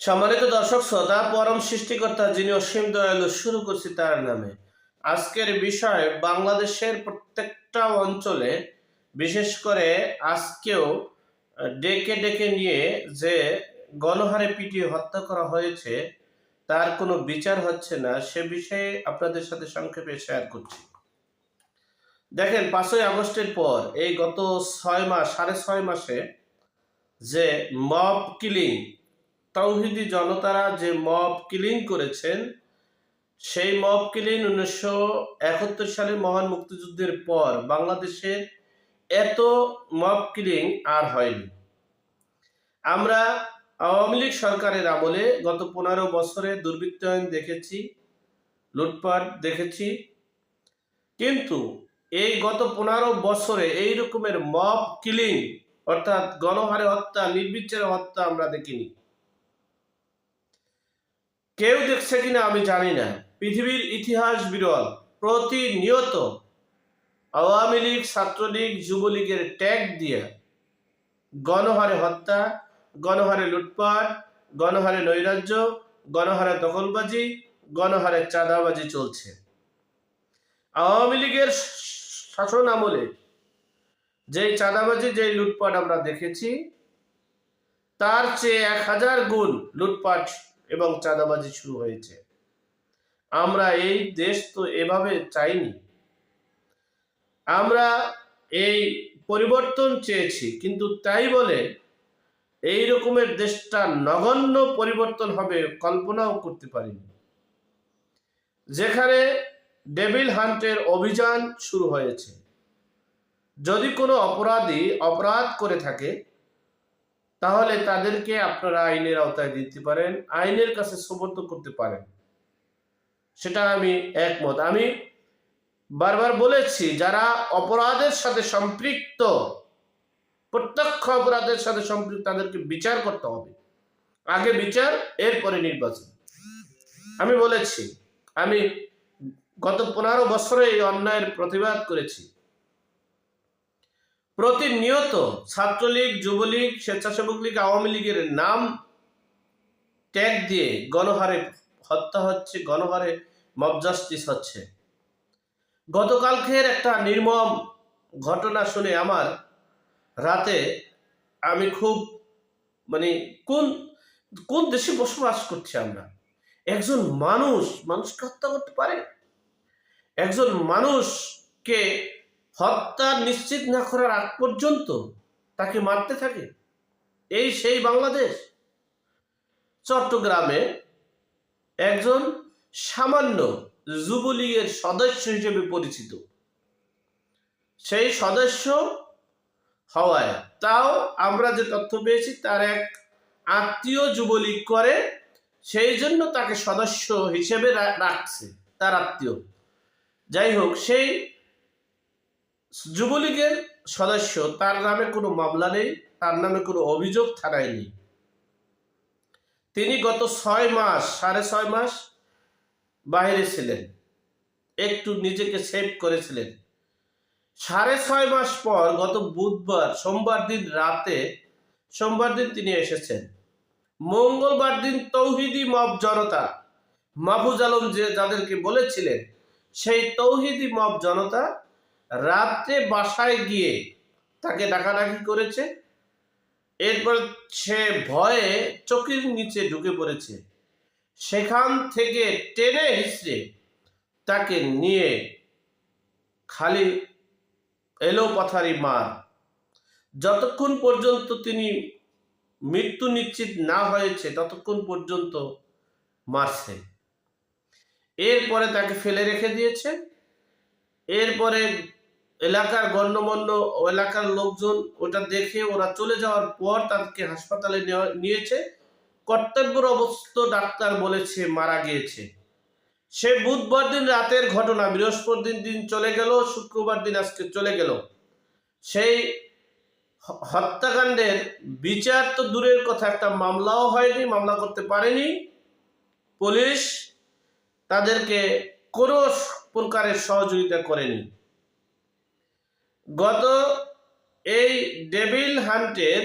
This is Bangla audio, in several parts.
সম্মানিত দর্শক, শ্রোতা, পরম সৃষ্টিকর্তা যিনি অসীম দয়ালু, শুরু করছি তার নামে। আজকের বিষয় বাংলাদেশের প্রত্যেকটা অঞ্চলে, বিশেষ করে আজকেও, ডেকে ডেকে নিয়ে যে গণহারে পিটিয়ে হত্যা করা হয়েছে, তার কোনো বিচার হচ্ছে না, সে বিষয়ে আপনাদের সাথে সংক্ষেপে শেয়ার করছি। দেখেন, পাঁচই আগস্টের পর, এই গত ছয় মাস, সাড়ে ছয় মাসে যে মব কিলিং তৌহিদি জনতারা যে মব কিলিং করেছেন, সেই মব কিলিং উনিশশো একাত্তর সালে মহান মুক্তিযুদ্ধের পর বাংলাদেশে এত মব কিলিং আর হয়নি। আমরা আওয়ামী লীগ সরকারের আমলে গত পনেরো বছরে দুর্বৃত্তায়ন দেখেছি, লুটপাট দেখেছি, কিন্তু এই গত পনেরো বছরে এই রকমের মব কিলিং, অর্থাৎ গণহারে হত্যা, নির্বিচারে হত্যা আমরা দেখিনি। কেউ দেখছে কিনা আমি জানি না। পৃথিবীর ইতিহাস বিরল। প্রতিনিয়ত আওয়ামী লীগ, ছাত্রলীগ, যুবলীগের ট্যাগ দিয়ে গণহারে হত্যা, গণহারে লুটপাট, গণহারে নৈরাজ্য, গণহারে দখলবাজি, গণহারে চাঁদাবাজি চলছে। আওয়ামী লীগের শাসন আমলে যেই চাঁদাবাজি, যেই লুটপাট আমরা দেখেছি, তার চেয়ে এক হাজার গুণ লুটপাট এবং চাঁদাবাজি শুরু হয়েছে। আমরা এই দেশ তো এভাবে চাইনি। আমরা এই পরিবর্তন চেয়েছি, কিন্তু তাই বলে এই রকমের দেশটা নগণ্য পরিবর্তন হবে কল্পনাও করতে পারিনি। যেখানে ডেভিল হান্টের অভিযান শুরু হয়েছে। যদি কোনো অপরাধী অপরাধ করে থাকে তাহলে তাদেরকে আপনারা আইনের আওতায় দিতে পারেন, আইনের কাছে সমর্থ করতে পারেন। সেটা আমি একমত। আমি বারবার বলেছি, যারা অপরাধের সাথে সম্পৃক্ত, প্রত্যক্ষ অপরাধের সাথে সম্পৃক্ত, তাদেরকে বিচার করতে হবে। আগে বিচার, এরপরে নির্বাচন। আমি বলেছি, আমি গত পনেরো বছরে এই অন্যায়ের প্রতিবাদ করেছি। প্রতিনিয়ত ছাত্রলীগ, যুবলীগ, স্বেচ্ছাসেবক লীগ, আওয়ামী লীগের নাম ট্যাগ দিয়ে গণহারে হত্যা হচ্ছে, গণহারে মব জাস্টিস হচ্ছে। গতকালকের একটা নির্মম ঘটনা শুনে আমার রাতে আমি খুব মানে কোন কোন দেশে বসবাস করছি আমরা? একজন মানুষ, মানুষকে হত্যা করতে পারে? একজন মানুষকে হত্যা নিশ্চিত না করার আগ পর্যন্ত তাকে মারতে থাকে। এই সেই বাংলাদেশ। চট্টগ্রামে একজন সামান্য যুবলীগের সদস্য হিসেবে পরিচিত। সেই সদস্য হওয়ায় তাও আমরা যে তথ্য পেয়েছি, তার এক আত্মীয় যুবলীগ করে, সেই জন্য তাকে সদস্য হিসেবে রাখছে, তার আত্মীয়। যাই হোক, সেই যুবলীগের সদস্য, তার নামে কোনো মামলা নেই, তার নামে কোনো অভিযোগ থানায় নেই। তিনি গত ছয় মাস, সাড়ে ছয় মাস বাইরে ছিলেন। একটু নিজেকে সেভ করেছিলেন। সাড়ে ছয় মাস পর গত বুধবার, সোমবার দিন রাতে, সোমবার দিন তিনি এসেছেন। মঙ্গলবার দিন তৌহিদি মব জনতা, মাহফুজ আলম যে যাদেরকে বলেছিলেন, সেই তৌহিদি মব জনতা রাত্রে বাসায় গিয়ে তাকে ডাকাডাকি করেছে। এরপর সে ভয়ে চকির নিচে ঢুকে পড়েছে। সেখান থেকে টেনে হিসড়ে তাকে নিয়ে খালি এলো পাথারি মার। যতক্ষণ পর্যন্ত তিনি মৃত্যু নিশ্চিত না হয়েছে, ততক্ষণ পর্যন্ত মারছে। এরপরে তাকে ফেলে রেখে দিয়েছে। এরপরে এলাকার গণ্যমান্য এলাকার লোকজন ওটা দেখে ওরা চলে যাওয়ার পর তাকে হাসপাতালে নিয়েছে। কর্তব্যর অবস্থ ডাক্তার বলেছে মারা গিয়েছে। সে বুধবার দিন রাতের ঘটনা বৃহস্পতি দিন দিন চলে গেল, শুক্রবার দিন আজকে চলে গেল। সেই হত্যাকাণ্ডের বিচার তো দূরের কথা, একটা মামলাও হয়নি, মামলা করতে পারেনি। পুলিশ তাদেরকে কোনো প্রকারের সহযোগিতা করেনি। গত এই ডেভিল হান্টের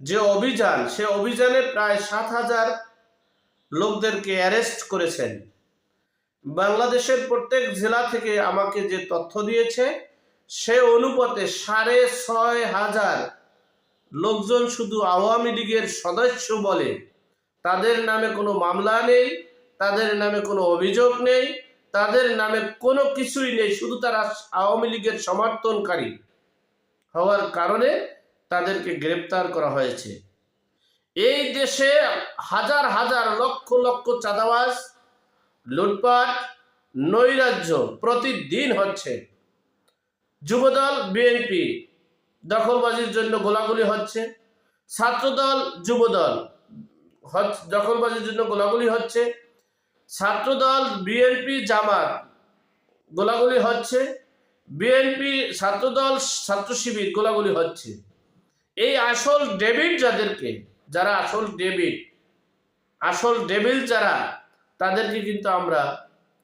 যে অভিযান, সে অভিযানে প্রায় সাত হাজার লোকদেরকে অ্যারেস্ট করেছেন। বাংলাদেশের প্রত্যেক জেলা থেকে আমাকে যে তথ্য দিয়েছে, সে অনুপাতে সাড়ে ছয় হাজার লোকজন শুধু আওয়ামী লীগের সদস্য বলে। তাদের নামে কোনো মামলা নেই, তাদের নামে কোনো অভিযোগ নেই তাদের নামে কোনো কিছুই নেই, শুধু তারা আওয়ামী লীগের সমর্থনকারী। হওয়ার কারণে তাদেরকে গ্রেপ্তার করা হয়েছে। এই দেশে হাজার হাজার লক্ষ লক্ষ চাঁদাবাজ, লুটপাট, নৈরাজ্য প্রতিদিন হচ্ছে। যুবদল, বিএনপি দখলবাজির জন্য গোলাগুলি হচ্ছে। ছাত্রদল, যুবদল দখলবাজির জন্য গোলাগুলি হচ্ছে। ছাত্রদল বিএনপি জামাত। গোলাগুলি হচ্ছে, বিএনপি ছাত্রদল ছাত্র শিবির গোলাগুলি হচ্ছে। এই আসল ডেবিট যাদেরকে, যারা আসল ডেবিট, আসল ডেবিল যারা, তাদেরকে কিন্তু আমরা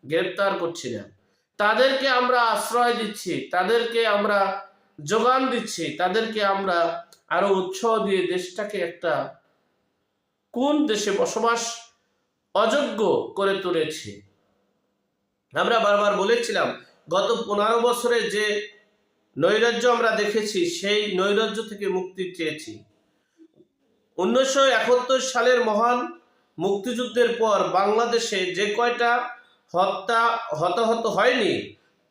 গ্রেপ্তার করছি না। তাদেরকে আমরা আশ্রয় দিচ্ছি, তাদেরকে আমরা যোগান দিচ্ছি, তাদেরকে আমরা আরও উৎসাহ দিয়ে দেশটাকে একটা, কোন দেশে বসবাস অযোগ্য করে তুলেছি। আমরা বারবার বলেছিলাম, গত পনেরো বছরে যে নৈরাজ্য আমরা দেখেছি, সেই নৈরাজ্য থেকে মুক্তি চেয়েছি। উনিশশো একাত্তর সালের মহান মুক্তিযুদ্ধের পর বাংলাদেশে যে কয়টা হত্যা, হতাহত হয়নি,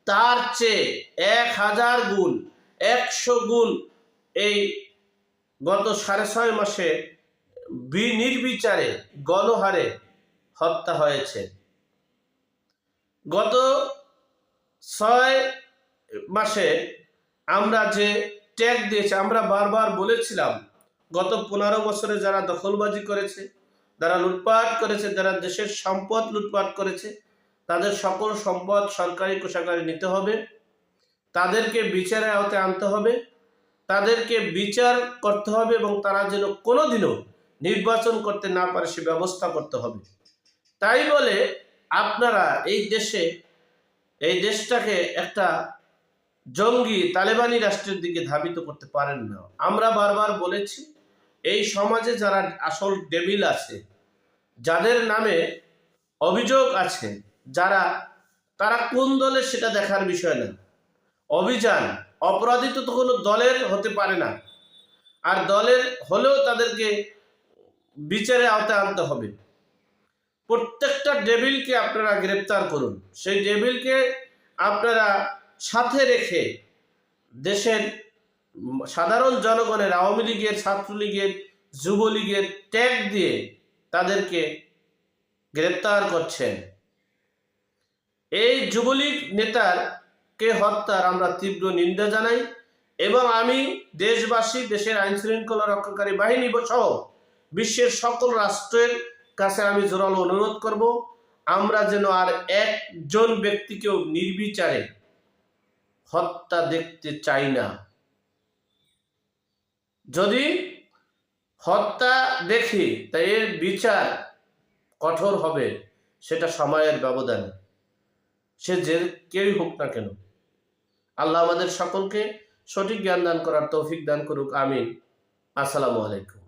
তার চেয়ে এক হাজার গুণ, একশো গুণ এই গত সাড়ে ছয় মাসে নির্বিচারে গণহারে হত্যা হয়েছে। গত ছয় মাসে আমরা যে ট্যাগ দিয়েছি, আমরা বারবার বলেছিলাম, গত পনেরো বছরে যারা দখলবাজি করেছে, যারা লুটপাট করেছে, যারা দেশের সম্পদ লুটপাট করেছে, তাদের সকল সম্পদ সরকারি কোষাগারে নিতে হবে। তাদেরকে বিচারের আওতায় আনতে হবে। তাদেরকে বিচার করতে হবে এবং তারা যেন কোনোদিনও নির্বাচন করতে না পারে, সে ব্যবস্থা করতে হবে। তাই বলে আপনারা এই দেশে, এই দেশটাকে একটা জঙ্গি তালেবানি রাষ্ট্রের দিকে ধাবিত করতে পারেন না। আমরা বারবার বলেছি, এই সমাজে যারা আসল ডেবিল আছে, যাদের নামে অভিযোগ আছে, যারা, তারা কোন দলে সেটা দেখার বিষয় না। অভিযান অপরাধী তো কোনো দলের হতে পারে না। আর দলের হলেও তাদেরকে বিচারে আওতায় আনতে হবে। প্রত্যেকটা ডেভিলকে আপনারা গ্রেপ্তার করুন। সেই ডেভিলকে আপনারা সাথে রেখে দেশের সাধারণ জনগণের, আওয়ামী লীগের, ছাত্রলীগের, যুবলীগের ট্যাগ দিয়ে তাদেরকে গ্রেপ্তার করছেন। এই যুবলীগ নেতার কে হত্যার আমরা তীব্র নিন্দা জানাই এবং আমি দেশবাসী, দেশের আইন শৃঙ্খলা রক্ষাকারী বাহিনী সহ বিশ্বের সকল রাষ্ট্রের কাছে আমি জোরালো অনুরোধ করব, আমরা যেন আর একজন ব্যক্তিকেও নির্বিচারে হত্যা দেখতে চাই না। যদি হত্যা দেখি, তা এর বিচার কঠোর হবে, সেটা সময়ের ব্যবধানে। সে যে কেউই হোক না কেন। আল্লাহ আমাদের সকলকে সঠিক জ্ঞান দান করার তৌফিক দান করুক, আমিন। আসসালামু আলাইকুম।